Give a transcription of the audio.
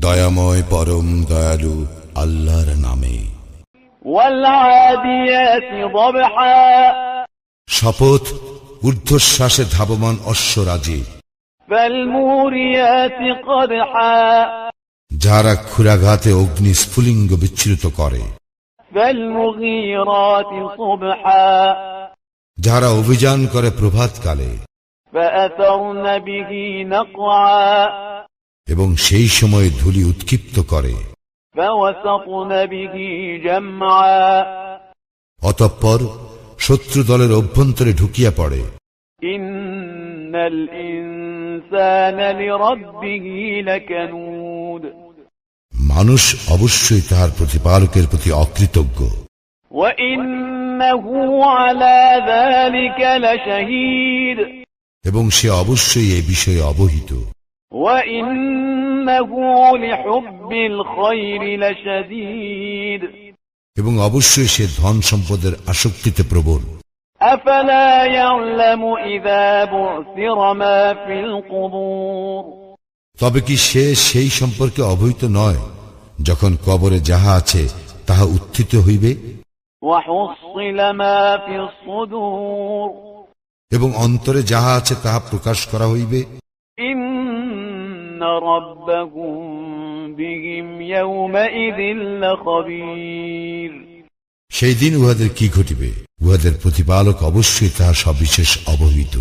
দয়াময় পরম দয়ালু আল্লাহর নামে। শপথ ঊর্ধ্বশ্বাসে ধাবমান অশ্বরাজি। যারা খুরাঘাতে অগ্নি স্ফুলিঙ্গ বিচ্ছুরিত করে। যারা অভিযান করে প্রভাতকালে। এবং সেই সময় ধুলি উৎক্ষিপ্ত করে فوسطن به جمعا অতঃপর শত্রু দলের অভ্যন্তরে ঢুকিয়া পড়ে إن الإنسان لربه لكنود মানুষ অবশ্যই তাহার প্রতিপালকের প্রতি অকৃতজ্ঞ وإنه على ذلك لشهيد এবং সে অবশ্যই এ বিষয়ে অবহিত وإنه لحب الخير لشديد এবং অবশ্যই সে ধন সম্পদের আসক্তিতে প্রবল أفلا يعلم إذا بعثر ما في القبور তবে কি সে সেই সম্পর্কে অবহিত নয় যখন কবরে যাহা আছে তাহা উত্থিত হইবে وحصل ما في الصدور এবং অন্তরে যাহা আছে তাহা প্রকাশ করা হইবে। সেই দিন উহাদের কি ঘটিবে? উহাদের প্রতিপালক অবশ্যই তাহা সবিশেষ অবহিত।